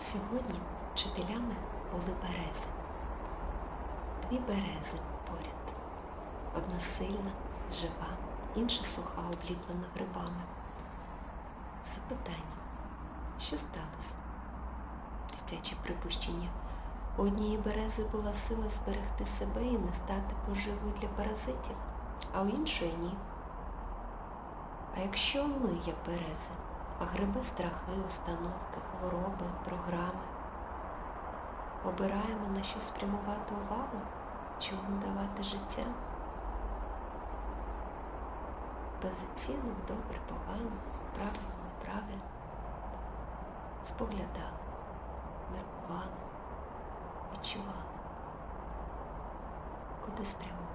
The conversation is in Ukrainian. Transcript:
Сьогодні вчителями були берези. Дві берези поряд. Одна сильна, жива, інша суха, обліплена грибами. Запитання. Що сталося? Дитяче припущення. У однієї берези була сила зберегти себе і не стати поживою для паразитів, а у іншої ні. А якщо ми є берези, гриби страхи, установки, хвороби, програми, обираємо на що спрямувати увагу, чому давати життя? Без оцінок, добре, погано, правильно, неправильно. Споглядали, міркували, відчували, куди спрямувати.